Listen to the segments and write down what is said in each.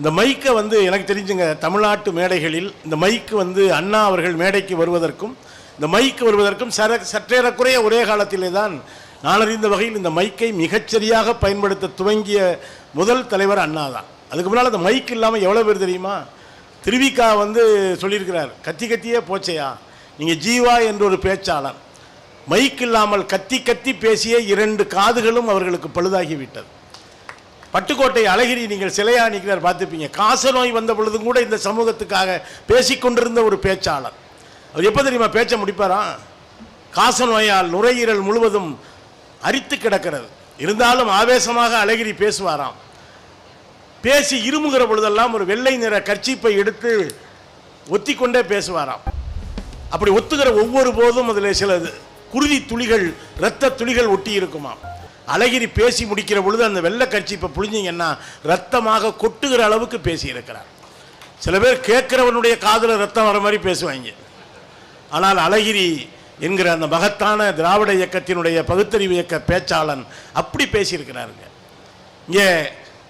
இந்த மைக்கை வந்து எனக்கு தெரிஞ்சுங்க தமிழ்நாட்டு மேடைகளில் இந்த மைக்கு வந்து அண்ணா அவர்கள் மேடைக்கு வருவதற்கும் இந்த மைக்கு வருவதற்கும் சர சற்றேறக்குறைய ஒரே காலத்திலே தான் நான் அறிந்த வகையில் இந்த மைக்கை மிகச்சரியாக பயன்படுத்த துவங்கிய முதல் தலைவர் அண்ணா தான். அதுக்கு முன்னால் அந்த மைக் இல்லாமல் எவ்வளோ பேர் தெரியுமா? திருவிக்கா வந்து சொல்லியிருக்கிறார் கத்தி கத்தியே போச்சையா? நீங்கள் ஜீவா என்ற ஒரு பேச்சாளர். மைக் இல்லாமல் கத்தி கத்தி பேசிய இரண்டு காதுகளும் அவர்களுக்கு பழுதாகிவிட்டது. பட்டுக்கோட்டை அழகிரி நீங்கள் சிலையா நிற்கிறார் பார்த்துப்பீங்க காச நோய் வந்த பொழுதும் கூட இந்த சமூகத்துக்காக பேசிக்கொண்டிருந்த ஒரு பேச்சாளர். அவர் எப்போ தெரியுமா பேச்ச முடிப்பாரா? காச நோயால் நுரையீரல் முழுவதும் அரித்து கிடக்கிறது. இருந்தாலும் ஆவேசமாக அழகிரி பேசுவாராம். பேசி இருமுகிற பொழுதெல்லாம் ஒரு வெள்ளை நிற கர்ச்சிப்பை எடுத்து ஒத்திக்கொண்டே பேசுவாராம். அப்படி ஒத்துகிற ஒவ்வொரு போதும் அதில் சில குருதி துளிகள் இரத்த துளிகள் ஒட்டி இருக்குமாம். அழகிரி பேசி முடிக்கிற பொழுது அந்த வெள்ளை இப்போ புழிஞ்சிங்கன்னா ரத்தமாக கொட்டுகிற அளவுக்கு பேசியிருக்கிறார் சில பேர் கேட்குறவனுடைய காதில் ரத்தம் வர மாதிரி பேசுவாங்க. ஆனால் அழகிரி என்கிற அந்த மகத்தான திராவிட இயக்கத்தினுடைய பகுத்தறிவு இயக்க பேச்சாளன் அப்படி பேசியிருக்கிறாருங்க. இங்கே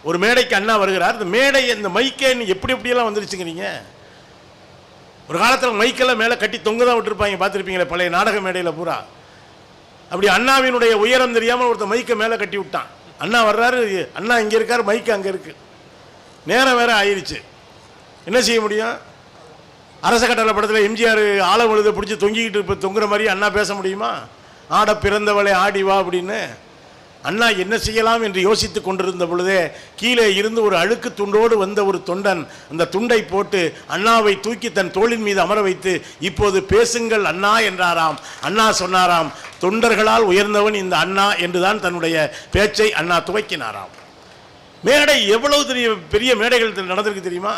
ஒரு மேடைக்கு அண்ணா வருகிறார். இந்த மேடை இந்த மைக்கே எப்படி எப்படியெல்லாம் வந்துருச்சுங்கிறீங்க? ஒரு காலத்தில் மைக்கெல்லாம் மேலே கட்டி தொங்க தான் விட்டுருப்பாங்க. பார்த்துருப்பீங்களே பழைய நாடக மேடையில் பூரா. அப்படி அண்ணாவினுடைய உயரம் தெரியாமல் ஒருத்தர் மைக்கை மேலே கட்டி விட்டான். அண்ணா வர்றாரு அண்ணா இங்கே இருக்கார் மைக்கு அங்கே இருக்குது நேரம் வேற ஆயிடுச்சு என்ன செய்ய முடியும்? அரச கட்டளை படத்தில் எம்ஜிஆர் ஆழ விழுத பிடிச்சி தொங்கிக்கிட்டு இப்போ தொங்குற மாதிரி அண்ணா பேச முடியுமா? ஆட பிறந்தவளை ஆடி வா அப்படின்னு அண்ணா என்ன செய்யலாம் என்று யோசித்துக் கொண்டிருந்த பொழுதே கீழே இருந்து ஒரு அழுக்கு துண்டோடு வந்த ஒரு தொண்டன் அந்த துண்டை போட்டு அண்ணாவை தூக்கி தன் தோளின் மீது அமர வைத்து இப்போது பேசுங்கள் அண்ணா என்றாராம். அண்ணா சொன்னாராம் தொண்டர்களால் உயர்ந்தவன் இந்த அண்ணா என்றுதான் தன்னுடைய பேச்சை அண்ணா துவக்கினாராம். மேடை எவ்வளவு பெரிய பெரிய மேடைகள் நடந்திருக்கு தெரியுமா?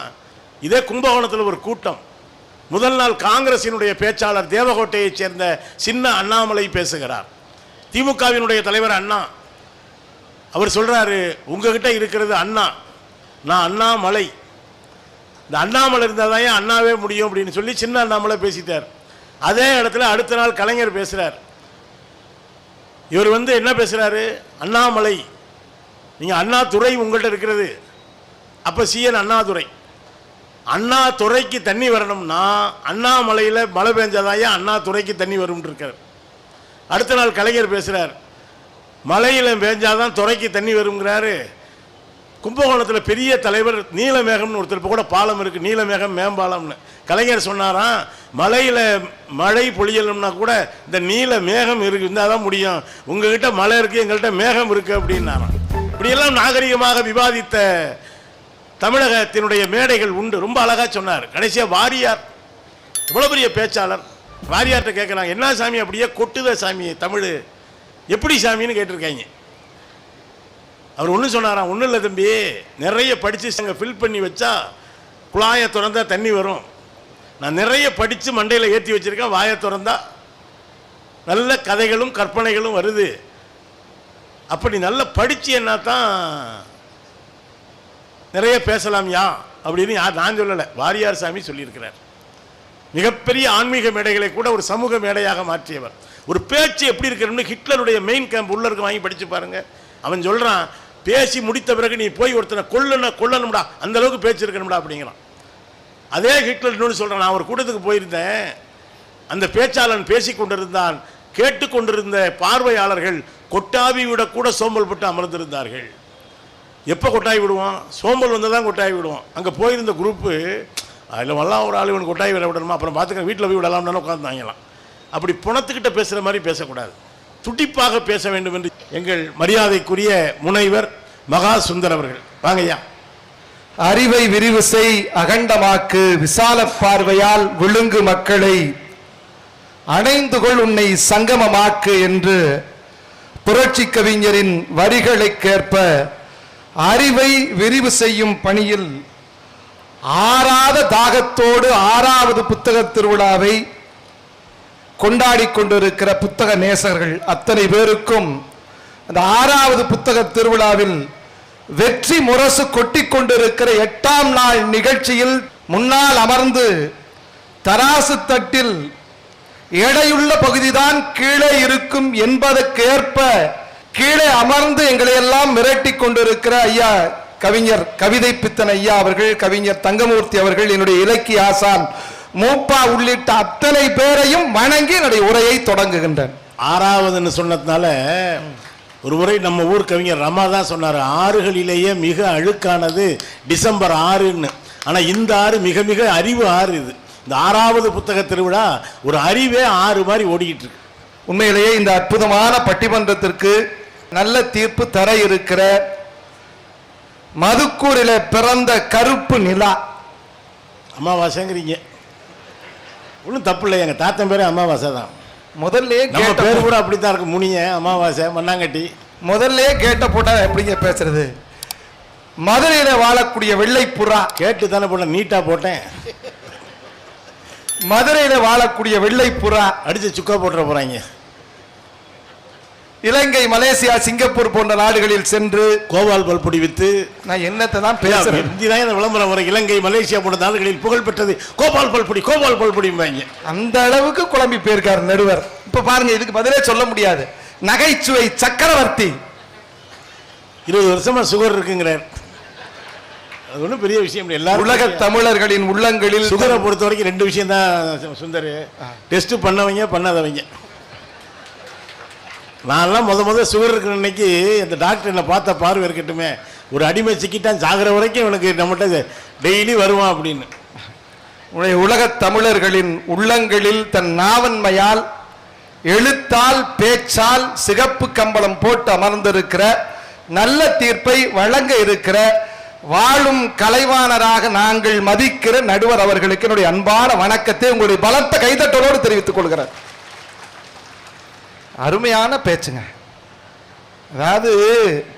இதே கும்பகோணத்தில் ஒரு கூட்டம். முதல் நாள் காங்கிரசினுடைய பேச்சாளர் தேவகோட்டையைச் சேர்ந்த சின்ன அண்ணாமலை பேசுகிறார். திமுகவினுடைய தலைவர் அண்ணா அவர் சொல்றாரு உங்ககிட்ட இருக்கிறது அண்ணா. நான் அண்ணாமலை. இந்த அண்ணாமலை இருந்தால் தான் அண்ணாவே முடியும்? அப்படின்னு சொல்லி சின்ன அண்ணாமலை பேசிட்டார். அதே இடத்துல அடுத்த நாள் கலைஞர் பேசுறார். இவர் வந்து என்ன பேசுறாரு? அண்ணாமலை நீங்க அண்ணா துறை உங்கள்கிட்ட இருக்கிறது. அப்ப சிஎன் அண்ணாதுரை. அண்ணா துறைக்கு தண்ணி வரணும்னா அண்ணாமலையில் மழை பெஞ்சாதாயா அண்ணா துறைக்கு தண்ணி வரும்னு இருக்கார். அடுத்த நாள் கலைஞர் பேசுகிறார் மலையில் பேஞ்சாதான் துறைக்கு தண்ணி வருங்கிறாரு கும்பகோணத்தில் பெரிய தலைவர் நீலமேகம்னு ஒருத்தர் இப்போ கூட பாலம் இருக்குது நீலமேகம் மேம்பாலம்னு. கலைஞர் சொன்னாராம் மலையில் மழை பொழியலும்னா கூட இந்த நீல மேகம் இருக்கு இருந்தால் தான் முடியும். உங்ககிட்ட மழை இருக்குது எங்கள்கிட்ட மேகம் இருக்குது அப்படின்னாராம். இப்படியெல்லாம் நாகரிகமாக விவாதித்த தமிழகத்தினுடைய மேடைகள் உண்டு. ரொம்ப அழகாக சொன்னார். கடைசியாக வாரியார் இவ்வளோ பெரிய பேச்சாளர். வாரியார்கிட்ட கேட்குறாங்க என்ன சாமி அப்படியே கொட்டுத சாமி தமிழ் எப்படி சாமின்னு கேட்டிருக்காங்க. அவர் ஒன்று சொன்னாராம் ஒன்றும் இல்லை தம்பி நிறைய படித்து அங்கே ஃபில் பண்ணி வச்சா குழாயை திறந்தா தண்ணி வரும். நான் நிறைய படித்து மண்டையில் ஏற்றி வச்சுருக்கேன் வாயை திறந்தா நல்ல கதைகளும் கற்பனைகளும் வருது. அப்படி நல்லா படித்து என்ன தான் நிறைய பேசலாம் யா அப்படின்னு யார் நான் சொல்லலை வாரியார் சாமி சொல்லியிருக்கிறார். மிகப்பெரிய ஆன்மீக மேடைகளை கூட ஒரு சமூக மேடையாக மாற்றியவர். ஒரு பேச்சு எப்படி இருக்கணும்னு ஹிட்லருடைய மெயின் கேம்ப் உள்ள இருக்க வாங்கி படிச்சு பாருங்க. அவன் சொல்கிறான் பேசி முடித்த பிறகு நீ போய் ஒருத்தனை கொல்லணும் கொல்லணும்டா அந்த அளவுக்கு பேச்சு இருக்கணும்டா அப்படிங்கிறான். அதே ஹிட்லர் இன்னொன்று சொல்கிறேன் நான் ஒரு கூட்டத்துக்கு போயிருந்தேன். அந்த பேச்சாளன் பேசி கொண்டிருந்தான் கேட்டுக்கொண்டிருந்த பார்வையாளர்கள் கொட்டாவி விட கூட சோம்பல் பட்டு அமர்ந்திருந்தார்கள். எப்போ கொட்டாய் விடுவான்? சோம்பல் வந்தால் தான் கொட்டாய் விடுவான். அங்கே போயிருந்த குரூப்பு அதில் வல்லாம் ஒரு ஆள் இவன் கொட்டாய் விட விடணுமா? அப்புறம் பார்த்துக்க வீட்டில் போய் விடலாம்னு உட்காந்துவாங்களாம் அப்படி புணத்துக்கிட்ட பேசுகிற மாதிரி பேசக்கூடாது. துடிப்பாக பேச வேண்டும் என்று எங்கள் மரியாதைக்குரிய முனைவர் மகா சுந்தர் அவர்கள். வாங்கய்யா. அறிவை விரிவு செய் அகண்டமாக்கு விசால பார்வையால் விழுங்கு மக்களை. அணைந்து கொள் உன்னை சங்கமமாக்கு என்று புரட்சி கவிஞரின் வரிகளுக்கேற்ப அறிவை விரிவு செய்யும் பணியில் ஆறாத தாகத்தோடு ஆறாவது புத்தக திருவிழாவை கொண்டாடி கொண்டிருக்கிற புத்தக நேசர்கள் அத்தனை பேருக்கும் அந்த ஆறாவது புத்தக திருவிழாவில் வெற்றி முரசு கொட்டி கொண்டிருக்கிற எட்டாம் நாள் நிகழ்ச்சியில் முன்னால் அமர்ந்து தராசு தட்டில் எடையுள்ள பகுதிதான் கீழே இருக்கும் என்பதற்கேற்ப கீழே அமர்ந்து எங்களை எல்லாம் மிரட்டி கொண்டிருக்கிற ஐயா கவிஞர் கவிதை பித்தன் ஐயா அவர்கள் கவிஞர் தங்கமூர்த்தி அவர்கள் என்னுடைய இலக்கிய ஆசான் மூப்பா உள்ளிட்ட அத்தனை பேரையும் வணங்கி என்னுடைய உரையை தொடங்குகின்றேன். ஆறாவதுன்னு சொன்னதுனால ஒரு முறை நம்ம ஊர் கவிஞர் ரமா தான் சொன்னார் ஆறுகளிலேயே மிக அழுக்கானது டிசம்பர் ஆறுன்னு. ஆனால் இந்த ஆறு மிக மிக அறிவு ஆறு இது. இந்த ஆறாவது புத்தக திருவிழா ஒரு அறிவே ஆறு மாதிரி ஓடிக்கிட்டு இருக்கு. உண்மையிலேயே இந்த அற்புதமான பட்டிமன்றத்திற்கு நல்ல தீர்ப்பு தர இருக்கிற மதுக்கூரில பிறந்த கருப்பு நிலா. அமாவாசைங்கிறீங்க. ஒன்றும் தப்பு இல்லை எங்கள் தாத்தன் பேரே அமாவாசை தான். முதல்ல நம்ம பேர் கூட அப்படித்தான் இருக்கும் முனிய அமாவாசை மண்ணாங்கட்டி. முதல்ல கேட்ட போட்டா எப்படிங்க பேசுறது? மதுரையில வாழக்கூடிய வெள்ளை புறா. கேட்டு தானே போட்ட நீட்டாக போட்டேன். மதுரையில வாழக்கூடிய வெள்ளை புறா. அடித்து சுக்கா போட்டுற போகிறாங்க இலங்கை மலேசியா சிங்கப்பூர் போன்ற நாடுகளில் சென்று கோபால் பல்பொடி வித்து நான் என்னத்தை தான் பேசுறேன்? இந்தியா இந்த விளம்பரம் வர இலங்கை மலேசியா போன்ற நாடுகளில் புகழ் பெற்றது கோபால் பல்பொடி கோபால் பல்பொடிம்பாங்க அந்த அளவுக்கு குழம்பி போயிருக்காரு நடுவர். இப்ப பாருங்க இதுக்கு பதிலே சொல்ல முடியாது. நகைச்சுவை சக்கரவர்த்தி. இருபது வருஷமா சுகர் இருக்குங்கிறார். அது ஒன்றும் பெரிய விஷயம் எல்லாரும் உலக தமிழர்களின் உள்ளங்களில் சுகரை பொறுத்த வரைக்கும் ரெண்டு விஷயம் தான் சுந்தர். டெஸ்ட் பண்ணவங்க பண்ணாதவங்க. நான்லாம் முத முத சுகர் இருக்கிற அன்னைக்கு அந்த டாக்டர் என்னை பார்த்த பார்வை இருக்கட்டுமே. ஒரு அடிமை சிக்கிட்டான் சாகிற வரைக்கும் இவனுக்கு நம்மகிட்ட டெய்லி வருவான் அப்படின்னு. உடைய உலகத் தமிழர்களின் உள்ளங்களில் தன் நாவன்மையால் எழுத்தால் பேச்சால் சிகப்பு கம்பளம் போட்டு அமர்ந்திருக்கிற நல்ல தீர்ப்பை வழங்க இருக்கிற வாழும் கலைவாணராக நாங்கள் மதிக்கிற நடுவர் அவர்களுக்கு என்னுடைய அன்பான வணக்கத்தை உங்களுடைய பலத்த கைதட்டலோடு தெரிவித்துக் கொள்கிறேன். அருமையான பேச்சுங்க. அதாவது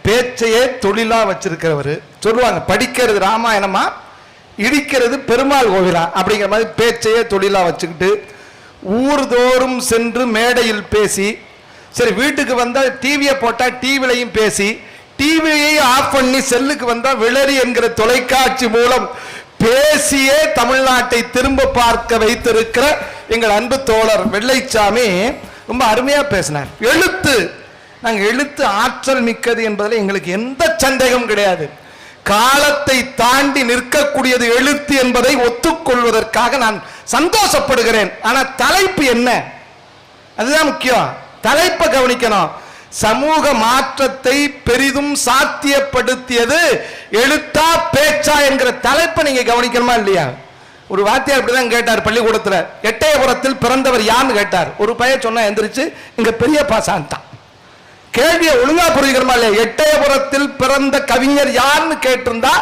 பேச்சையே தொழிலாக வச்சிருக்கிறவர் சொல்லுவாங்க படிக்கிறது ராமாயணமா இடிக்கிறது பெருமாள் கோவிலா அப்படிங்கிற மாதிரி பேச்சையே தொழிலாக வச்சுக்கிட்டு ஊர்தோறும் சென்று மேடையில் பேசி சரி வீட்டுக்கு வந்தால் டிவியை போட்டால் டிவிலையும் பேசி டிவியை ஆஃப் பண்ணி செல்லுக்கு வந்தால் விளரி என்கிற தொலைக்காட்சி மூலம் பேசியே தமிழ்நாட்டை திரும்ப பார்க்க வைத்திருக்கிற எங்கள் அன்பு தோழர் வெள்ளைச்சாமி ரொம்ப அருமையாக பேசினார். எழுத்து. நாங்கள் எழுத்து ஆற்றல் மிக்கது என்பதில் எங்களுக்கு எந்த சந்தேகம் கிடையாது. காலத்தை தாண்டி நிற்கக்கூடியது எழுத்து என்பதை ஒத்துக்கொள்வதற்காக நான் சந்தோஷப்படுகிறேன். ஆனால் தலைப்பு என்ன? அதுதான் முக்கியம். தலைப்பை கவனிக்கணும். சமூக மாற்றத்தை பெரிதும் சாத்தியப்படுத்தியது எழுத்தா பேச்சா என்கிற தலைப்பை நீங்க கவனிக்கணுமா இல்லையா? ஒரு வாத்தியார் இப்படிதான் கேட்டார் பள்ளிக்கூடத்துல. எட்டயபுரத்தில் பிறந்தவர் யான்னு கேட்டார். ஒரு பையன் சொன்னா எந்திரிச்சு இங்க பெரியப்பா சாந்தான். கேள்வியை ஒழுங்கா புரிகிறமா இல்லையா? எட்டயபுரத்தில் பிறந்த கவிஞர் யாருன்னு கேட்டிருந்தா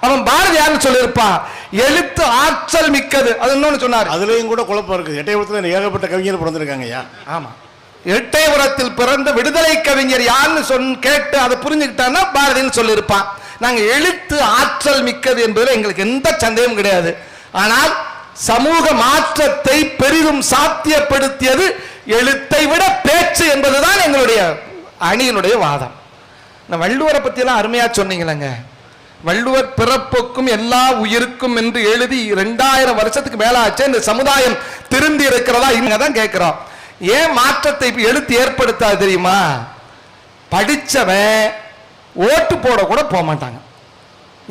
அவன் பாரதியார்னு சொல்லியிருப்பான்? எழுத்து ஆற்றல் மிக்கது. அது இன்னொன்னு சொன்னார். அதுலேயும் கூட குழப்பம் இருக்குது. எட்டயபுரத்தில் ஏகப்பட்ட கவிஞர் பிறந்திருக்காங்க ஐயா. ஆமா. எட்டயபுரத்தில் பிறந்த விடுதலை கவிஞர் யாருன்னு சொன் கேட்டு அதை புரிஞ்சுக்கிட்டான்னா பாரதின்னு சொல்லியிருப்பான். நாங்க எழுத்து ஆற்றல் மிக்கது என்பதில் எங்களுக்கு எந்த சந்தேகமும் கிடையாது. ஆனால் சமூக மாற்றத்தை பெரிதும் சாத்தியப்படுத்தியது எழுத்தை விட பேச்சு என்பதுதான் எங்களுடைய அணியினுடைய வாதம். இந்த வள்ளுவரை பற்றியெல்லாம் அருமையா சொன்னீங்களேங்க. வள்ளுவர் பிறப்புக்கும் எல்லா உயிருக்கும் என்று எழுதி ரெண்டாயிரம் வருஷத்துக்கு மேல ஆச்சு இந்த சமுதாயம் திருந்தி இருக்கிறதா இங்க தான் கேட்கிறோம். ஏன் மாற்றத்தை எழுத்து ஏற்படுத்தாது தெரியுமா? படிச்சவன் ஓட்டு போட கூட போக மாட்டாங்க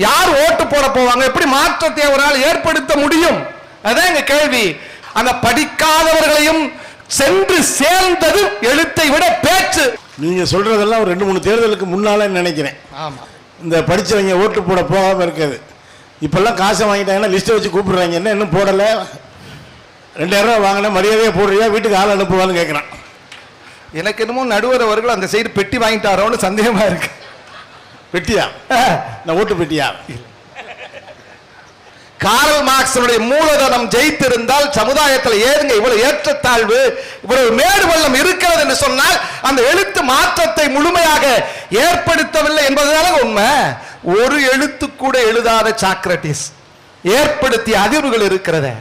யார் ஓட்டு போட போவாங்க? எப்படி மாற்றத்தை அவரால் ஏற்படுத்த முடியும்? அதான் எங்க கேள்வி. அந்த படிக்காதவர்களையும் சென்று சேர்ந்தது எழுத்தை விட பேச்சு. நீங்கள் சொல்கிறதெல்லாம் ஒரு ரெண்டு மூணு தேர்தலுக்கு முன்னாலே நினைக்கிறேன். ஆமா. இந்த படிச்சவங்க ஓட்டு போட போகாமல் இருக்குது இப்போல்லாம் காசை வாங்கிட்டாங்கன்னா லிஸ்ட்டை வச்சு கூப்பிடுறாங்க. என்ன இன்னும் போடலை? ரெண்டாயிரம் ரூபா வாங்கினா மரியாதையாக போடுறியா? வீட்டுக்கு ஆள் அனுப்புவான்னு கேட்குறான் எனக்கு என்னமோ நடுவர் அவர்கள் அந்த சைடு பெட்டி வாங்கிட்டாரோன்னு சந்தேகமா இருக்கு. பெட்டியா? நான் ஓட்டு பெட்டியா? காரல் மார்க்ஸனுடைய மூலதனம் ஜெயித்திருந்தால் சமுதாயத்தில் ஏதுங்க இவ்வளவு ஏற்றத்தாழ்வு இவ்வளவு மேடு வெள்ளம் இருக்கிறது என்று சொன்னால் அந்த எழுத்து மாற்றத்தை முழுமையாக ஏற்படுத்தவில்லை என்பதுதான உண்மை. ஒரு எழுத்து கூட எழுதாத சாக்ரட்டிஸ் ஏற்படுத்திய அதிர்வுகள் இருக்கிறதே.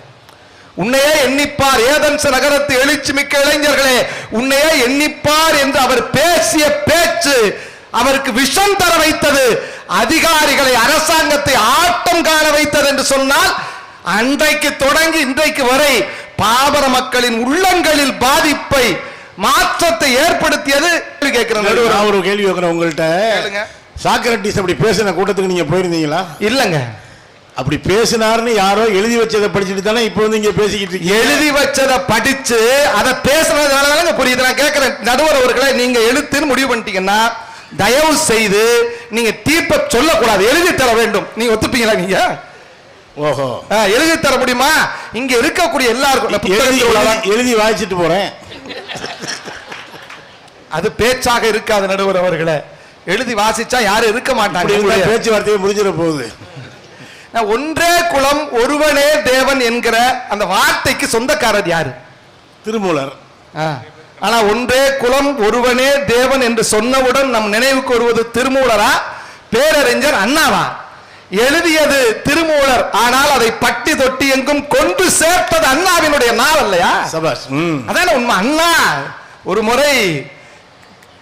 உன்னையே எண்ணிப்பார் ஏதன்ஸ் நகரத்து எழுச்சி மிக்க இளைஞர்களே உன்னையே எண்ணிப்பார் என்று அவர் பேசிய பேச்சு அவருக்கு விஷம் தர வைத்தது. அதிகாரிகளை அரசாங்கத்தை ஆட்டம் காண வைத்தது என்று சொன்னால் அன்றைக்கு தொடங்கி இன்றைக்கு வரை பாமர மக்களின் உள்ளங்களில் பாதிப்பை மாற்றத்தை ஏற்படுத்தியது கேட்கிறேன் ஒரு கேள்வி வைக்கிறேன் உங்கள்கிட்ட. சாக்ரட்டிஸ் அப்படி பேசின கூட்டத்துக்கு நீங்க போயிருந்தீங்களா? இல்லங்க. அப்படி பேசினாருன்னு யாரோ எழுதி வச்சதை படிச்சுட்டு தானே இப்போ வந்து இங்க பேசிக்கிட்டு எழுதி வச்சத படிச்சு அதை பேசுனதுனால புரியுது. நான் கேட்கிறேன் நடுவர் அவர்களை நீங்க எழுத்துன்னு முடிவு பண்ணிட்டீங்கன்னா தயவு செய்து நீங்க தீர்ப்ப சொல்லக்கூடாது. எழுதி தர வேண்டும். நீங்க ஒத்துப்பீங்களா நீங்க? ஓஹோ. எழுதி தர முடியுமா? இங்க இருக்கக்கூடிய எல்லாருக்கும் எழுதி வாசிச்சுட்டு போறேன். அது பேச்சாக இருக்காது நடுவர் அவர்களே. எழுதி வாசிச்சா யாரும் இருக்க மாட்டாங்க. பேச்சுவார்த்தையே முடிஞ்சிட போகுது. ஒன்றே குலம் ஒருவனே தேவன் என்கிற அந்த வார்த்தைக்கு சொந்தக்காரர் யாரு? திருமூலர். ஆனா ஒன்றே குலம் ஒருவனே தேவன் என்று சொன்னவுடன் நம் நினைவுக்கு வருவது திருமூலரா? பேரறிஞர் அண்ணாவா? எழுதியது திருமூலர் ஆனால் அதை பட்டி தொட்டி எங்கும் கொண்டு சேர்த்தது அண்ணாவினுடைய நாள் இல்லையா அதான உண்மை. அண்ணா ஒரு முறை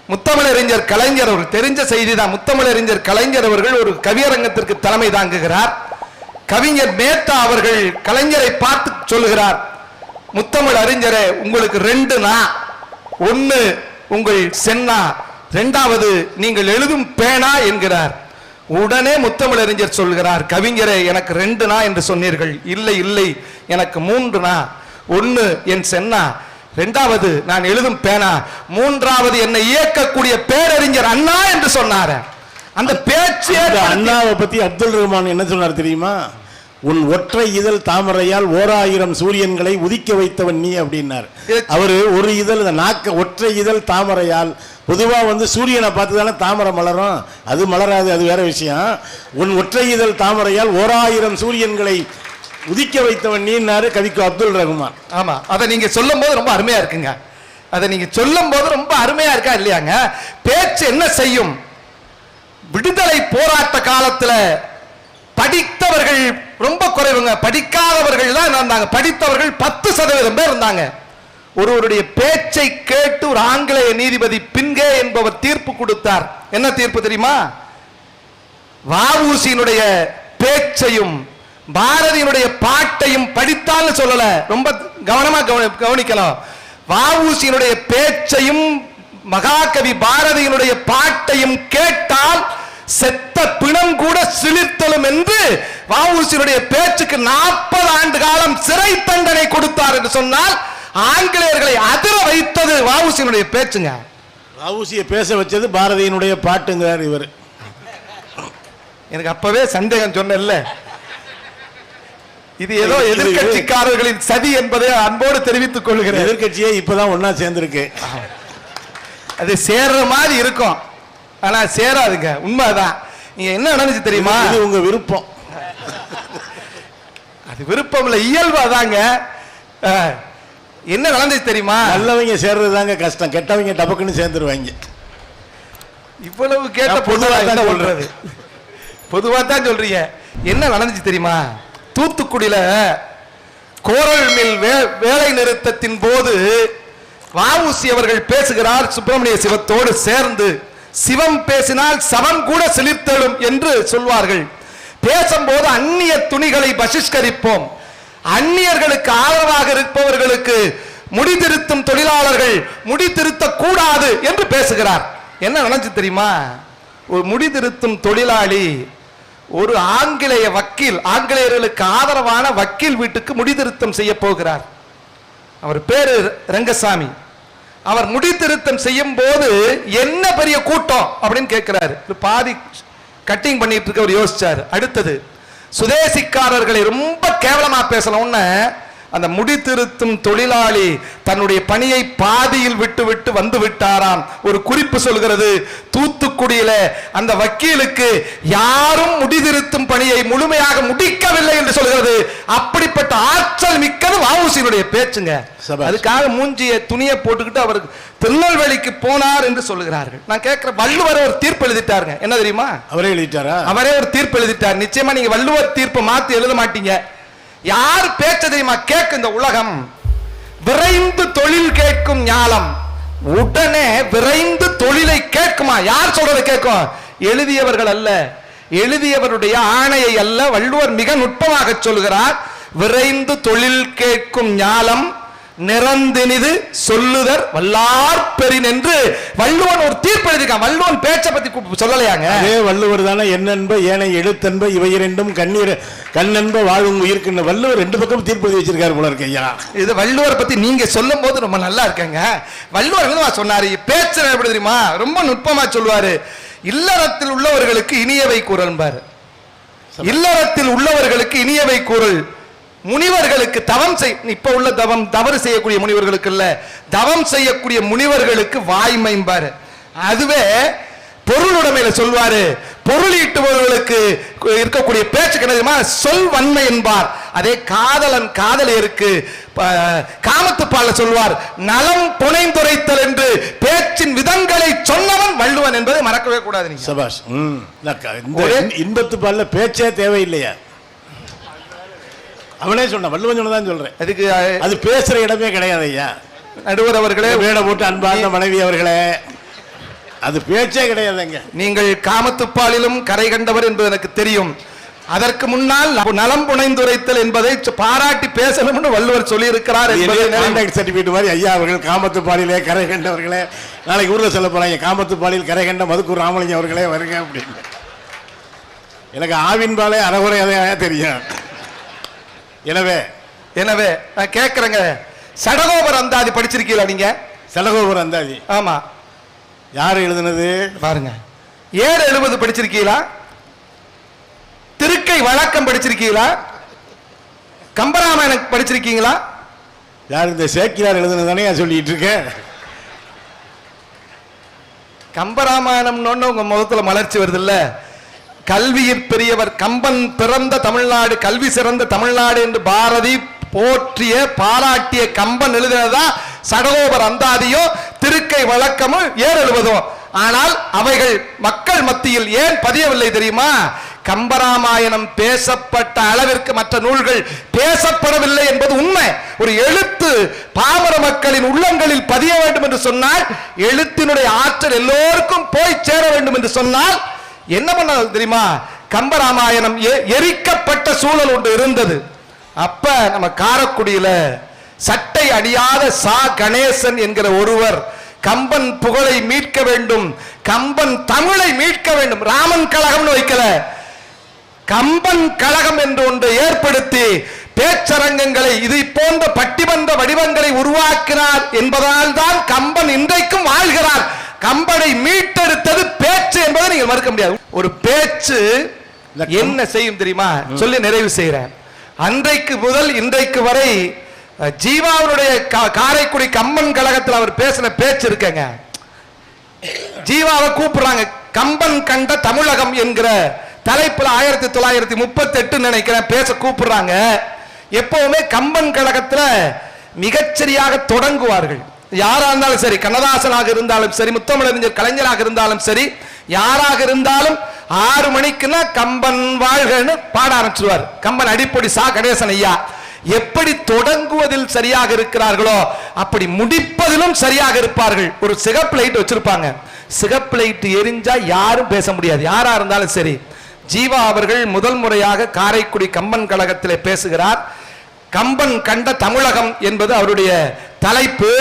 முத்தமிழறிஞர் கலைஞர் அவர்கள் தெரிஞ்ச செய்தி தான் முத்தமிழறிஞர் கலைஞர் அவர்கள் ஒரு கவியரங்கத்திற்கு தலைமை தாங்குகிறார். கவிஞர் மேத்தா அவர்கள் கலைஞரை பார்த்து சொல்லுகிறார். முத்தமிழ் அறிஞரே உங்களுக்கு ரெண்டு நா. ஒன்னு உங்கள் சென்னா ரெண்டாவது நீங்கள் எழுதும் பேனா என்கிறார். உடனே முத்தமிழறிஞர் சொல்கிறார் கவிஞரே எனக்கு ரெண்டு நா என்று சொன்னீர்கள். இல்லை இல்லை எனக்கு மூன்று நா. ஒன்னு என் சென்னா. ரெண்டாவது நான் எழுதும் பேனா. மூன்றாவது என்னை இயக்கக்கூடிய பேரறிஞர் அண்ணா என்று சொன்னார. அந்த பேச்சு அண்ணாவை பத்தி அப்துல் ரஹ்மான் என்ன சொன்னார் தெரியுமா? உன் ஒற்றை இதழ் தாமரையால் ஓராயிரம் சூரியன்களை உதிக்க வைத்தவன் நீ அப்படின்னார். அவரு ஒரு இதழ் இந்த நாக்க ஒற்றை இதழ் தாமரையால் பொதுவா வந்து சூரியனை பார்த்து தானே தாமரை மலரும். அது மலராது அது வேற விஷயம். உன் ஒற்றை இதழ் தாமரையால் ஓராயிரம் சூரியன்களை உதிக்க வைத்தவன் நீன்னாரு கவிக்கு அப்துல் ரஹ்மான் ஆமா. அதை நீங்க சொல்லும் போது ரொம்ப அருமையா இருக்குங்க. அதை நீங்க சொல்லும் போது ரொம்ப அருமையா இருக்கா இல்லையாங்க? பேச்சு என்ன செய்யும்? விடுதலை போராட்ட காலத்துல படித்தவர்கள் ரொம்ப குறைவுங்க. படிக்காதவர்கள் தான் இருந்தாங்க. படித்தவர்கள் பத்து சதவீதம் பேர் இருந்தாங்க. ஒருவருடைய பேச்சை கேட்டு ஒரு ஆங்கிலேய நீதிபதி பின்கே என்பவர் தீர்ப்பு கொடுத்தார். என்ன தீர்ப்பு தெரியுமா? வாவூசியினுடைய பேச்சையும் பாரதியினுடைய பாட்டையும் படித்தால்னு சொல்லல. ரொம்ப கவனமா கவனி- கவனிக்கலாம் வாவூசியினுடைய பேச்சையும் மகாகவி பாரதியினுடைய பாட்டையும் கேட்டால் செத்த பிணம் கூட சிலிர்த்தலும் என்று வாவூசியினுடைய பேச்சுக்கு நாற்பது ஆண்டு காலம் சிறை தண்டனை கொடுத்தார் என்று சொன்னால் ஆங்கிலேயர்களை அதிர வைத்தது வாவூசியினுடைய பேச்சுங்க. வவுசியை பேச வச்சது பாரதியினுடைய பாட்டுங்கிறார் இவர். எனக்கு அப்பவே சந்தேகம் சொன்னேன்ல. இது ஏதோ எதிர்க்கட்சிக்காரர்களின் சதி என்பதை அன்போடு தெரிவித்துக் கொள்கிறேன். எதிர்கட்சியே இப்பதான் ஒன்னா சேர்ந்திருக்கு. அது சேர்ற மாதிரி இருக்கும். ஆனா சேராதுங்க. உண்மைதான். நீங்க என்ன நடந்துச்சு தெரியுமா? இது உங்க விருப்பம். அது விருப்பம் இல்ல இயல்பாதாங்க. அஹ், என்ன நடந்துச்சு தெரியுமா? நல்லவங்க சேர்றதுதாங்க கஷ்டம். கெட்டவங்க டபக்குன்னு சேர்ந்துருவாங்க. இவ்வளவு கேட்ட நான் பொதுவா பொதுவா என்ன தான் சொல்றது. பொதுவா தான் சொல்றீங்க. என்ன நடந்துச்சு தெரியுமா? தூத்துக்குடியில கோரல் மில் வேலை நிறுத்தத்தின் போது வாவுசி அவர்கள் பேசுகிறார் சுப்பிரமணிய சிவத்தோடு சேர்ந்து சிவம் பேசினால் சவம் கூட சிலிர்த்தெழும் என்று சொல்வார்கள். பேசும்போது அந்நிய துணிகளை பசிஷ்கரிப்போம் அந்நியர்களுக்கு ஆதரவாக இருப்பவர்களுக்கு முடிதிருத்தும் தொழிலாளர்கள் முடிதிருத்த கூடாது என்று பேசுகிறார். என்ன நினைச்சு தெரியுமா? ஒரு முடிதிருத்தும் தொழிலாளி ஒரு ஆங்கிலேய வக்கீல் ஆங்கிலேயர்களுக்கு ஆதரவான வக்கீல் வீட்டுக்கு முடிதிருத்தம் செய்ய போகிறார். அவர் பேரு ரங்கசாமி. அவர் முடி திருத்தம் செய்யும் போது என்ன பெரிய கூட்டம் அப்படின்னு கேட்கிறாரு. பாதி கட்டிங் பண்ணிட்டு இருக்க அவர் யோசிச்சாரு. அடுத்தது சுதேசிக்காரர்களை ரொம்ப கேவலமா பேசணும்னு அந்த முடி திருத்தும் தொழிலாளி தன்னுடைய பணியை பாதியில் விட்டு விட்டு வந்து விட்டாராம். ஒரு குறிப்பு சொல்கிறது தூத்துக்குடியில அந்த வக்கீலுக்கு யாரும் முடி திருத்தும் பணியை முழுமையாக முடிக்கவில்லை என்று சொல்கிறது. அப்படிப்பட்ட ஆற்றல் மிக்கது வாவுசியினுடைய பேச்சுங்க. அதுக்காக மூஞ்சிய துணியை போட்டுக்கிட்டு அவர் திருநெல்வேலிக்கு போனார் என்று சொல்லுகிறார்கள். நான் கேட்கிற வள்ளுவர் ஒரு தீர்ப்பு எழுதிட்டாருங்க. என்ன தெரியுமா? அவரே எழுதிட்டாரா? அவரே ஒரு தீர்ப்பு எழுதிட்டார். நிச்சயமா நீங்க வள்ளுவர் தீர்ப்பு மாத்தி எழுத மாட்டீங்க. யார் பேச்ச தெரியுமா? கேட்கும் இந்த உலகம். விரைந்து தொழில் கேட்கும் ஞாலம். உடனே விரைந்து தொழிலை கேட்குமா? யார் சொல்றதை கேட்கும்? எழுதியவர்கள் அல்ல. எழுதியவருடைய ஆணையை அல்ல வள்ளுவர் மிக நுட்பமாக சொல்கிறார். விரைந்து தொழில் கேட்கும் ஞாலம் நிறந்தினிது சொல்லுதர் வல்லார் பெரின் என்று வள்ளுவன் ஒரு தீர்ப்பு எழுதியிருக்கான். வள்ளுவன் பேச்சை பத்தி சொல்லலையாங்க? அதே வள்ளுவர் தானே என்னென்ப ஏனை எழுத்தென்ப இவை இரண்டும் கண்ணீர் கண்ணென்ப வாழும் உயிர்க்குன்னு வள்ளுவர் ரெண்டு பக்கம் தீர்ப்பு எழுதி வச்சிருக்காரு போல இருக்கு ஐயா. இது வள்ளுவர் பத்தி நீங்க சொல்லும் போது ரொம்ப நல்லா இருக்கங்க. வள்ளுவர் சொன்னாரு? பேச்சு எப்படி தெரியுமா? ரொம்ப நுட்பமா சொல்லுவாரு. இல்லறத்தில் உள்ளவர்களுக்கு இனியவை கூறல்பாரு இல்லறத்தில் உள்ளவர்களுக்கு இனியவை கூறல். முனிவர்களுக்கு தவம் செய் இப்ப உள்ள தவம் தவறு செய்யக்கூடிய முனிவர்களுக்கு இல்ல. தவம் செய்யக்கூடிய முனிவர்களுக்கு வாய்மைம்பாரு அதுவே பொருளுடைமையில சொல்வாரு. பொருள் ஈட்டுபவர்களுக்கு இருக்கக்கூடிய பேச்சுக்கு என்ன சொல் வன்மை என்பார். அதே காதலன் காதலியருக்கு காமத்துப்பால சொல்வார். நலம் புனைந்துரைத்தல் என்று பேச்சின் விதங்களை சொன்னவன் வள்ளுவன் என்பதை மறக்கவே கூடாது சபாஷ் ம் இந்த க- இந்த ஒரே- இன்- இன்பத்து பால்ல பேச்சே தேவையில்லையா. அவனே சொன்னான் வள்ளுவன் சொன்னதான் சொல்றேன். அதுக்கு அது பேசுற இடமே கிடையாது ஐயா. நடுவர் அவர்களே வீட போட்டு அன்பார்ந்த மனைவி அவர்களே அது பேச்சே கிடையாதுங்க நீங்கள் காமத்துப்பாலிலும் கரை கண்டவர் என்பது எனக்கு தெரியும். அதற்கு முன்னால் நலம் புனைந்துரைத்தல் என்பதை பாராட்டி பேசணும்னு வள்ளுவர் நினைவு- கான்டாக்ட் சர்டிபிகேட் மாதிரி ஐயா அவர்கள் காமத்து பாலிலே கரை கண்டவர்களே நாளைக்கு ஊர்ல சொல்ல போறாங்க காமத்து பாலில் கரை கண்ட மதுக்கூர் ராமலிங்கம் அவர்களே வருங்க அப்படின்னு. எனக்கு ஆவின் பாலே அறகுறையாக தெரியும். எனவே எனவே நான் கேட்கிறேங்க சடகோபர் அந்தாதி படிச்சிருக்கீங்களா நீங்க? செலகோபுரம் அந்தாதி. ஆமா. யார் எழுதுனது? பாருங்க. ஏழு எழுபது படிச்சிருக்கீங்களா? திருக்கை வழக்கம் படிச்சிருக்கீங்களா? கம்பராமாயணம் படிச்சிருக்கீங்களா? யார் இந்த சேக்கியார் எழுதுனது தானே சொல்லிட்டு இருக்கேன். கம்பராமாயணம்னு உங்க முகத்துல மலர்ச்சி வருது இல்ல கல்வியில் பெரியவர் கம்பன் பிறந்த தமிழ்நாடு கல்வி சிறந்த தமிழ்நாடு என்று பாரதி போற்றிய பாராட்டிய கம்பன் எழுதினதா? சடகோபர் அந்தாதியோ திருக்கை வழக்கமும் ஏறெழுவதும். ஆனால் அவைகள் மக்கள் மத்தியில் ஏன் பதியவில்லை தெரியுமா? கம்பராமாயணம் பேசப்பட்ட அளவிற்கு மற்ற நூல்கள் பேசப்படவில்லை என்பது உண்மை. ஒரு எழுத்து பாமர மக்களின் உள்ளங்களில் பதிய வேண்டும் என்று சொன்னால் எழுத்தினுடைய ஆற்றல் எல்லோருக்கும் போய் சேர வேண்டும் என்று சொன்னால் என்ன பண்ண தெரியுமா? கம்பராமாயணம் எ- எரிக்கப்பட்ட சூழல் ஒன்று இருந்தது. அப்ப நம்ம காரக்குடியில சட்டை அடியாத சா. கணேசன் என்கிற ஒருவர் கம்பன் புகழை மீட்க வேண்டும் கம்பன் தமிழை மீட்க வேண்டும் ராமன் கழகம்னு வைக்கல. கம்பன் கழகம் என்று ஒன்றை ஏற்படுத்தி பேச்சரங்கங்களை இதை போன்ற பட்டிமன்ற வடிவங்களை உருவாக்கினார் என்பதால் தான் கம்பன் இன்றைக்கும் வாழ்கிறார். கம்பனை மீட்டெடுத்தது பேச்சு என்பதை நீங்கள் மறுக்க முடியாது. ஒரு பேச்சு என்ன செய்யும் தெரியுமா? சொல்லி நிறைவு செய்கிறேன் அன்றைக்கு முதல் இன்றைக்கு வரை ஜீவாவுடைய காரைக்குடி கம்பன் கழகத்தில் அவர் பேசின பேச்சு இருக்கங்க. ஜீவாவை கூப்பிடுறாங்க. கம்பன் கண்ட தமிழகம் என்கிற தலைப்புல ஆயிரத்தி தொள்ளாயிரத்தி முப்பத்தி எட்டு நினைக்கிறேன் பேச கூப்பிடுறாங்க. எப்பவுமே கம்பன் கழகத்துல மிகச்சரியாக தொடங்குவார்கள். யாரா இருந்தாலும் சரி கண்ணதாசனாக இருந்தாலும் சரி முத்தமிழறிஞர் கலைஞராக இருந்தாலும் சரி யாராக இருந்தாலும் ஆறு மணிக்குன்னா கம்பன் வாழ்கன்னு பாட ஆரம்பிச்சிருவார். கம்பன் அடிப்பொடி சா கணேசன் ஐயா. எப்படி தொடங்குவதில் சரியாக இருக்கிறார்களோ அப்படி முடிப்பதிலும் சரியாக இருப்பார்கள். ஒரு சிகப்பு லைட் வச்சிருப்பாங்க. சிகப்பு லைட் எரிஞ்சா யாரும் பேச முடியாது. யாரா இருந்தாலும் சரி. ஜீவா அவர்கள் முதல் முறையாக காரைக்குடி கம்பன் கழகத்திலே பேசுகிறார். கம்பன் கண்ட தமிழகம் என்பது அவருடைய தலைப்பு.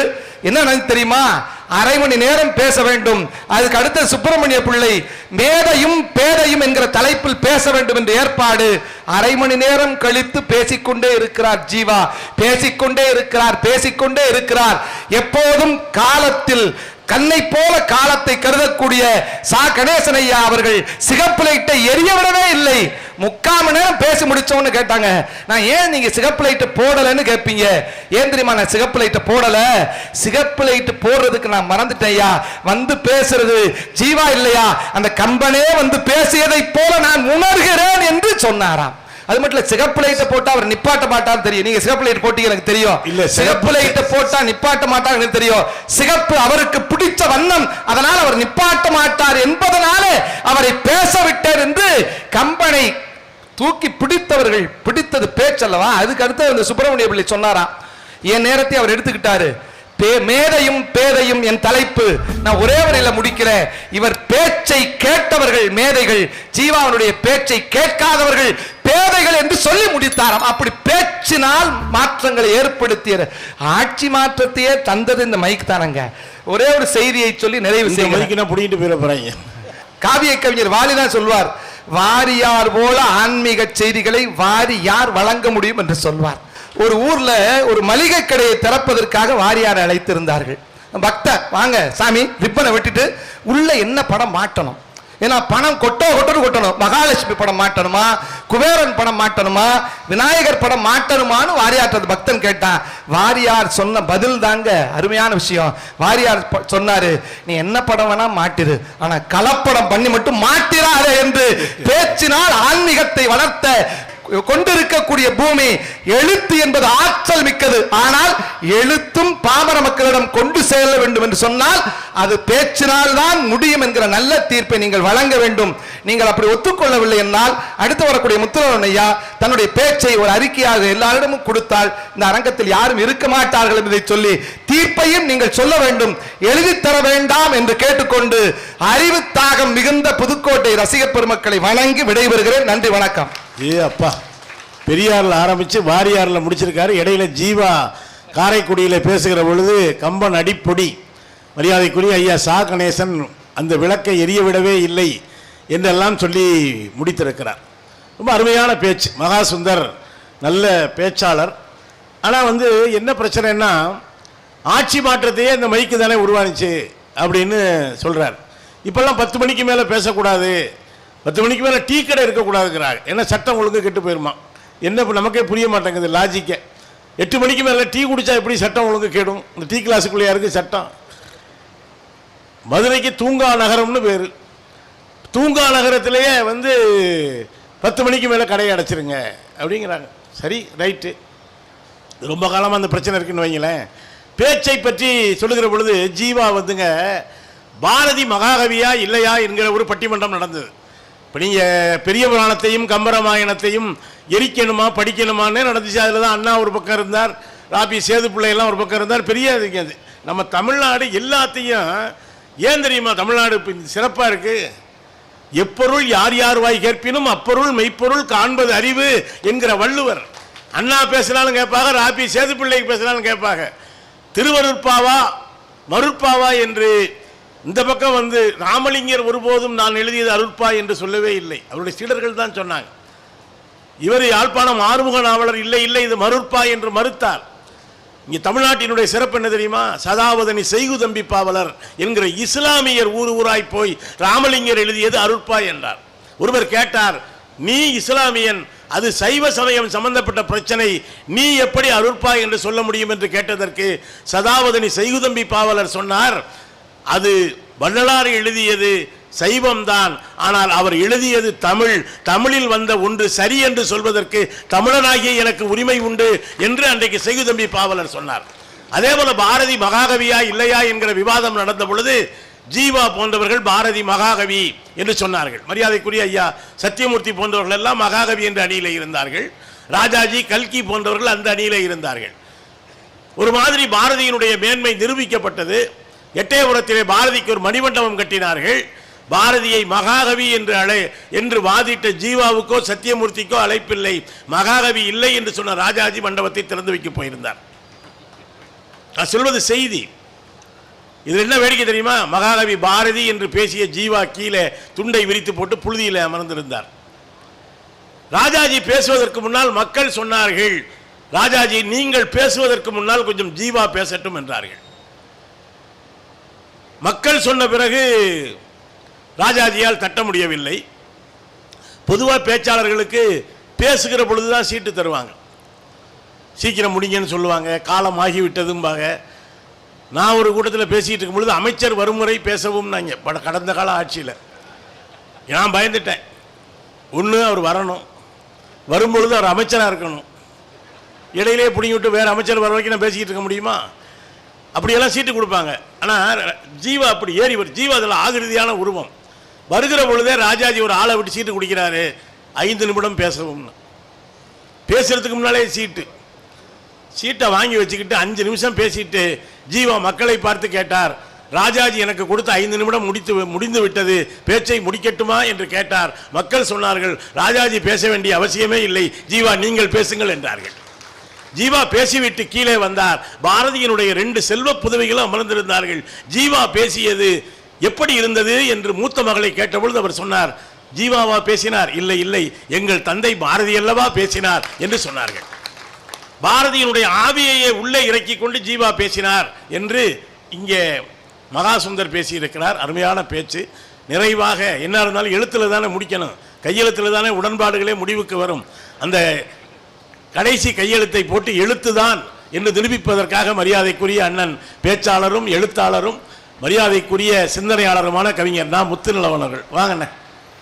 என்ன தெரியுமா? அரை மணி நேரம் பேச வேண்டும். அதுக்கு அடுத்த சுப்பிரமணிய பிள்ளை மேதையும் பேதையும் என்கிற தலைப்பில் பேச வேண்டும் என்ற ஏற்பாடு. அரை மணி நேரம் கழித்து பேசிக்கொண்டே இருக்கிறார் ஜீவா. பேசிக்கொண்டே இருக்கிறார் பேசிக்கொண்டே இருக்கிறார். எப்போதும் காலத்தில் கண்ணை போல காலத்தை கருதக்கூடிய சா. கணேசனையா அவர்கள் சிகப்பு லைட்டை எரியவிடவே இல்லை. முக்கால் மணி நேரம் பேசி முடிச்சோன்னு கேட்டாங்க. நான் ஏன் நீங்க சிகப்பு லைட்டை போடலைன்னு கேட்பீங்க ஏன் தெரியுமா நான் சிகப்பு லைட்டை போடல? சிகப்பு லைட் போடுறதுக்கு நான் மறந்துட்டேன் ஐயா. வந்து பேசுறது ஜீவா இல்லையா? அந்த கம்பனே வந்து பேசியதை போல நான் உணர்கிறேன் என்று சொன்னாராம். அது மட்டும் இல்ல சிகப்பு லைட்டை போட்டா அவர் நிப்பாட்ட மாட்டார் தெரியும். நீங்க சிகப்பு லைட் போட்டீங்க எனக்கு தெரியும். இல்ல, சிகப்பு லைட்டை போட்டா நிப்பாட்ட மாட்டார் எனக்கு தெரியும். சிகப்பு அவருக்கு பிடிச்ச வண்ணம். அதனால் அவர் நிப்பாட்ட மாட்டார் என்பதனால அவரை பேச விட்டார் என்று கம்பனை தூக்கி பிடித்தவர்கள் பிடித்தது பேச்சல்லவா அதுக்கு அடுத்து அந்த சுப்பிரமணிய பிள்ளை சொன்னாராம் என் நேரத்தை அவர் எடுத்துக்கிட்டாரு. மேதையும் பேதையும் என் தலைப்பு. நான் ஒரே வரையில முடிக்கிறேன். இவர் பேச்சை கேட்டவர்கள் மேதைகள் ஜீவாவனுடைய பேச்சை கேட்காதவர்கள் பேதைகள் என்று சொல்லி முடித்தாராம். அப்படி பேச்சினால் மாற்றங்களை ஏற்படுத்திய ஆட்சி மாற்றத்தையே தந்தது இந்த மைக் தானங்க. ஒரே ஒரு செய்தியை சொல்லி நிறைவு நான் பிடிக்கிட்டு போயிட போறீங்க. காவிய கவிஞர் வாலிதான் சொல்வார். வாரியார் போல ஆன்மீக செய்திகளை வாரியார் வழங்க முடியும் என்று சொல்வார். ஒரு ஊர்ல ஒரு மளிகை கடையை திறப்பதற்காக வாரியாரை அழைத்திருந்தார்கள். பக்தர் வாங்க சாமி ரிப்பனை விட்டுட்டு உள்ள என்ன படம் மாட்டணும்? ஏன்னா பணம் கொட்டோ கொட்டோன்னு கொட்டணும். மகாலட்சுமி படம் மாட்டணுமா? குபேரன் படம் மாட்டணுமா? விநாயகர் படம் மாட்டணுமான்னு வாரியார் பக்தன் கேட்டான் வாரியார் சொன்ன பதில் தாங்க. அருமையான விஷயம். வாரியார் சொன்னாரு நீ என்ன படம் வேணா மாட்டிரு. ஆனா கலப்படம் பண்ணி மட்டும் மாட்டிராத என்று பேச்சினால் ஆன்மீகத்தை வளர்த்த கொண்டிருக்கக்கூடிய பூமி எழுத்து என்பது ஆற்றல் மிக்கது. ஆனால் எழுத்தும் பாமர மக்களிடம் கொண்டு செல்ல வேண்டும் என்று சொன்னால் அது பேச்சினால் தான் முடியும் என்கிற நல்ல தீர்ப்பை நீங்கள் வழங்க வேண்டும். நீங்கள் அப்படி ஒத்துக்கொள்ளவில்லை என்றால் அடுத்து வரக்கூடிய முத்துரவனையா தன்னுடைய பேச்சை ஒரு அறிக்கையாக எல்லாரிடமும் கொடுத்தால் இந்த அரங்கத்தில் யாரும் இருக்க மாட்டார்கள் என்பதை சொல்லி தீர்ப்பையும் நீங்கள் சொல்ல வேண்டும் எழுதித் தர வேண்டாம் என்று கேட்டுக்கொண்டு அறிவு தாகம் மிகுந்த புதுக்கோட்டை ரசிகப் பெருமக்களை வணங்கி விடைபெறுகிறேன். நன்றி வணக்கம். ஏ அப்பா. பெரியாரில் ஆரம்பித்து வாரியாரில் முடிச்சிருக்காரு. இடையில ஜீவா காரைக்குடியில் பேசுகிற பொழுது கம்பன் அடிப்பொடி. மரியாதைக்குரிய ஐயா சா. கணேசன் அந்த விளக்கை எரிய விடவே இல்லை. என்றெல்லாம் சொல்லி முடித்திருக்கிறார். ரொம்ப அருமையான பேச்சு. மகாசுந்தர் நல்ல பேச்சாளர். ஆனால் வந்து என்ன பிரச்சனைன்னா ஆட்சி மாற்றத்தையே இந்த மைக்கு தானே உருவானுச்சு அப்படின்னு சொல்கிறார் இப்போல்லாம் பத்து மணிக்கு மேலே பேசக்கூடாது. பத்து மணிக்கு மேலே டீ கடை இருக்கக்கூடாதுங்கிறாங்க ஏன்னா சட்டம் ஒழுங்கு கெட்டு போயிருமா? என்ன இப்போ நமக்கே புரிய மாட்டேங்குது லாஜிக்கை எட்டு மணிக்கு மேலே டீ குடித்தா எப்படி சட்டம் ஒழுங்கு கேடும்? இந்த டீ கிளாஸுக்குள்ளேயா இருக்குது சட்டம்? மதுரைக்கு தூங்கா நகரம்னு பேர். தூங்கா நகரத்திலேயே வந்து பத்து மணிக்கு மேலே கடையை அடைச்சிருங்க. அப்படிங்கிறாங்க. சரி ரைட்டு ரொம்ப காலமாக அந்த பிரச்சனை இருக்குன்னு வைங்களேன். பேச்சை பற்றி சொல்லுகிற பொழுது ஜீவா வந்துங்க பாரதி மகாகவியா இல்லையா என்கிற ஒரு பட்டிமன்றம் நடந்தது. இப்போ நீங்கள் பெரிய புராணத்தையும் கம்பராமாயணத்தையும் எரிக்கணுமா படிக்கணுமான்னு நடந்துச்சு. அதில் தான் அண்ணா ஒரு பக்கம் இருந்தார் ராபி சேது பிள்ளையெல்லாம் ஒரு பக்கம் இருந்தார். பெரிய அது. நம்ம தமிழ்நாடு எல்லாத்தையும் ஏன் தெரியுமா? தமிழ்நாடு இப்போ சிறப்பாக இருக்குது எப்பொருள் யார் யார் வாய் கேட்பினும் அப்பொருள் மெய்ப்பொருள் காண்பது அறிவு என்கிற வள்ளுவர். அண்ணா பேசினாலும் கேட்பாங்க ராபி சேதுப்பிள்ளைக்கு பேசினாலும் கேட்பாங்க திருவருட்பாவா மருட்பாவா என்று இந்த பக்கம் வந்து ராமலிங்கர் ஒருபோதும் நான் எழுதியது அருட்பா என்று சொல்லவே இல்லை. அவருடைய சீடர்கள் தான் சொன்னாங்க. இவர் யாழ்ப்பாணம் ஆறுமுக நாவலர் இல்லை இல்லை இது மருட்பா என்று மறுத்தார். இங்கே தமிழ்நாட்டினுடைய சிறப்பு என்ன தெரியுமா? சதாவதனி செய்குதம்பி பாவலர் என்கிற இஸ்லாமியர் ஊர் ஊராய் போய் ராமலிங்கர் எழுதியது அருட்பாய் என்றார். ஒருவர் கேட்டார் நீ இஸ்லாமியன் அது சைவ சமயம் சம்பந்தப்பட்ட பிரச்சனை நீ எப்படி அருட்பாய் என்று சொல்ல முடியும்? என்று கேட்டதற்கு சதாவதனி செய்குதம்பி பாவலர் சொன்னார் அது வள்ளலார் எழுதியது சைவம்தான். ஆனால் அவர் எழுதியது தமிழ். தமிழில் வந்த ஒன்று சரி என்று சொல்வதற்கு தமிழனாகிய எனக்கு உரிமை உண்டு என்று அன்றைக்கு செய்குதம்பி பாவலர் சொன்னார். அதே போல பாரதி மகாகவியா இல்லையா என்கிற விவாதம் நடந்த பொழுது ஜீவா போன்றவர்கள் பாரதி மகாகவி என்று சொன்னார்கள். மரியாதைக்குரிய ஐயா சத்தியமூர்த்தி போன்றவர்கள் எல்லாம் மகாகவி என்ற அணியிலே இருந்தார்கள். ராஜாஜி கல்கி போன்றவர்கள் அந்த அணியிலே இருந்தார்கள். ஒரு மாதிரி பாரதியினுடைய மேன்மை நிரூபிக்கப்பட்டது. எட்டயபுரத்திலே பாரதிக்கு ஒரு மணிமண்டபம் கட்டினார்கள். பாரதியை மகாகவி என்று அழை என்று வாதிட்ட ஜீவாவுக்கோ சத்தியமூர்த்திக்கோ அழைப்பில்லை. மகாகவி இல்லை என்று சொன்ன ராஜாஜி மண்டபத்தை திறந்து வைக்க போயிருந்தார். நான் சொல்வது செய்தி. இது என்ன வேடிக்கை தெரியுமா? மகாகவி பாரதி என்று பேசிய ஜீவா கீழே துண்டை விரித்து போட்டு புழுதியில் அமர்ந்திருந்தார். ராஜாஜி பேசுவதற்கு முன்னால் மக்கள் சொன்னார்கள் ராஜாஜி நீங்கள் பேசுவதற்கு முன்னால் கொஞ்சம் ஜீவா பேசட்டும் என்றார்கள். மக்கள் சொன்ன பிறகு ராஜாஜியால் தட்ட முடியவில்லை. பொதுவாக பேச்சாளர்களுக்கு பேசுகிற பொழுதுதான் சீட்டு தருவாங்க. சீக்கிரம் முடிங்கன்னு சொல்லுவாங்க. காலம் ஆகிவிட்டதும்பாங்க நான் ஒரு கூட்டத்தில் பேசிகிட்டு இருக்கும் பொழுது அமைச்சர் வருமுறை பேசவும் நாங்கள் பட கடந்த கால ஆட்சியில். நான் பயந்துட்டேன். ஒன்று அவர் வரணும். வரும்பொழுது அவர் அமைச்சராக இருக்கணும். இடையிலே பிடிங்கி விட்டு வேறு அமைச்சர் வர வரைக்கும் நான் பேசிக்கிட்டு இருக்க முடியுமா? அப்படியெல்லாம் சீட்டு கொடுப்பாங்க. ஆனால் ஜீவா அப்படி ஏறி வரும் ஜீவா அதில் ஆகிருதியான உருவம். வருகிற பொழுதே ராஜாஜி ஒரு ஆளை விட்டு சீட்டு குடிக்கிறாரு. ஐந்து நிமிடம் பேசவும்னு பேசுறதுக்கு முன்னாலே சீட்டு. சீட்டை வாங்கி வச்சுக்கிட்டு அஞ்சு நிமிஷம் பேசிட்டு ஜீவா மக்களை பார்த்து கேட்டார். ராஜாஜி எனக்கு கொடுத்த ஐந்து நிமிடம் முடித்து முடிந்து விட்டது. பேச்சை முடிக்கட்டுமா என்று கேட்டார். மக்கள் சொன்னார்கள் ராஜாஜி பேச வேண்டிய அவசியமே இல்லை. ஜீவா நீங்கள் பேசுங்கள் என்றார்கள். ஜீவா பேசிவிட்டு கீழே வந்தார். பாரதியினுடைய ரெண்டு செல்வ புதவிகளும் அமர்ந்திருந்தார்கள். ஜீவா பேசியது எப்படி இருந்தது என்று மூத்த மகளை கேட்டபொழுது அவர் சொன்னார் ஜீவாவா பேசினார். இல்லை இல்லை எங்கள் தந்தை பாரதி அல்லவா பேசினார்? என்று சொன்னார்கள். பாரதியினுடைய ஆவியையே உள்ளே இறக்கி கொண்டு ஜீவா பேசினார் என்று இங்கே மகாசுந்தர் பேசியிருக்கிறார். அருமையான பேச்சு. நிறைவாக என்ன இருந்தாலும் எழுத்துல தானே முடிக்கணும். கையெழுத்தில் தானே உடன்பாடுகளே முடிவுக்கு வரும். அந்த கடைசி கையெழுத்தை போட்டு எழுத்து தான் என்று நிரூபிப்பதற்காக மரியாதைக்குரிய அண்ணன் பேச்சாளரும் எழுத்தாளரும் மரியாதைக்குரிய சிந்தனையாளருமான கவிஞர் தான் முத்துநிலவன் அவர்கள். வாங்கண்ணே.